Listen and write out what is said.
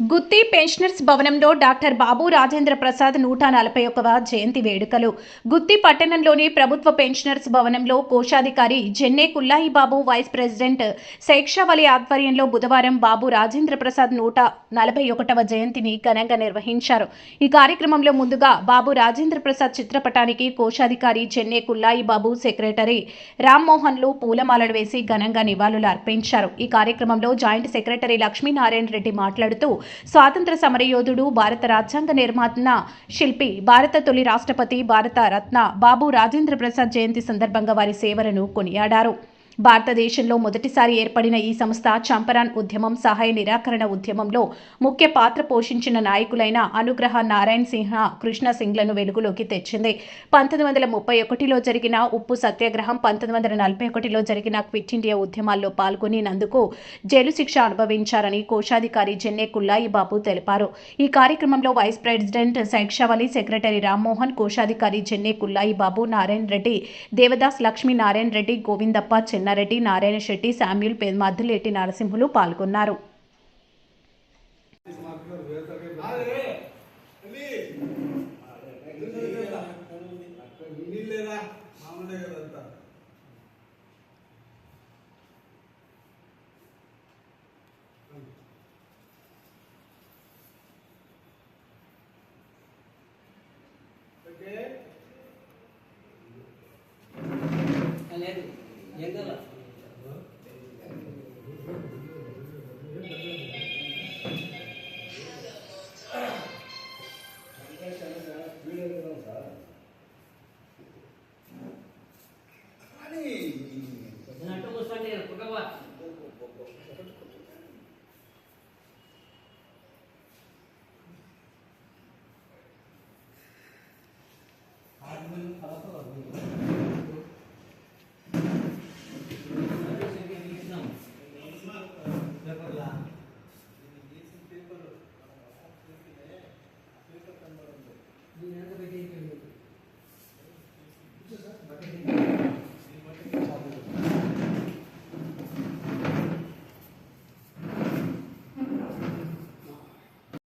గుత్తి pensioners భవనంలో doctor Babu Rajendra Prasad నూట నలభై ఒకవ జయంతి వేడుకలు. గుత్తి పట్టణంలోని ప్రభుత్వ పెన్షనర్స్ భవనంలో కోశాధికారి జెన్నే కుల్లాయి బాబు వైస్ ప్రెసిడెంట్ శైక్షావళి ఆధ్వర్యంలో బుధవారం బాబు రాజేంద్ర ప్రసాద్ నూట నలభై ఒకటవ జయంతిని ఘనంగా నిర్వహించారు. ఈ కార్యక్రమంలో ముందుగా బాబు రాజేంద్ర ప్రసాద్ చిత్రపటానికి కోశాధికారి చెన్నే కుల్లాయి బాబు సెక్రటరీ రామ్మోహన్లు పూలమాలలు వేసి ఘనంగా నివాళులు అర్పించారు ఈ కార్యక్రమంలో జాయింట్ సెక్రటరీ లక్ష్మీనారాయణ రెడ్డి మాట్లాడుతూ స్వాతంత్ర సమరయోధుడు భారత రాజ్యాంగ నిర్మాతన శిల్పి భారత తొలి రాష్ట్రపతి భారత రత్న బాబు రాజేంద్ర ప్రసాద్ జయంతి సందర్భంగా వారి సేవలను కొనియాడారు. భారతదేశంలో మొదటిసారి ఏర్పడిన ఈ సంస్థ చంపరాన్ ఉద్యమం సహాయ నిరాకరణ ఉద్యమంలో ముఖ్య పాత్ర పోషించిన నాయకులైన అనుగ్రహ నారాయణ్ సింహ కృష్ణ సింగ్లను వెలుగులోకి తెచ్చింది. పంతొమ్మిది వందల ముప్పై ఒకటిలో జరిగిన ఉప్పు సత్యాగ్రహం పంతొమ్మిది వందల నలభై ఒకటిలో జరిగిన క్విట్ ఇండియా ఉద్యమాల్లో పాల్గొనినందుకు జైలు శిక్ష అనుభవించారని కోశాధికారి జెన్నే కుల్లాయి బాబు తెలిపారు. ఈ కార్యక్రమంలో vice president Shaikshavali secretary Rammohan కోశాధికారి జెన్నే కుల్లాయి బాబు నారాయణ రెడ్డి దేవదాస్ లక్ష్మీ నారాయణ రెడ్డి గోవిందప్ప చెన్నారెడ్డి నారాయణ శెట్టి శామ్యుల్ మద్దులేటి నరసింహులు పాల్గొన్నారు. నీళ్ళేరా మామూలే எங்கெல்லாம் 아니면 알아서 Gracias.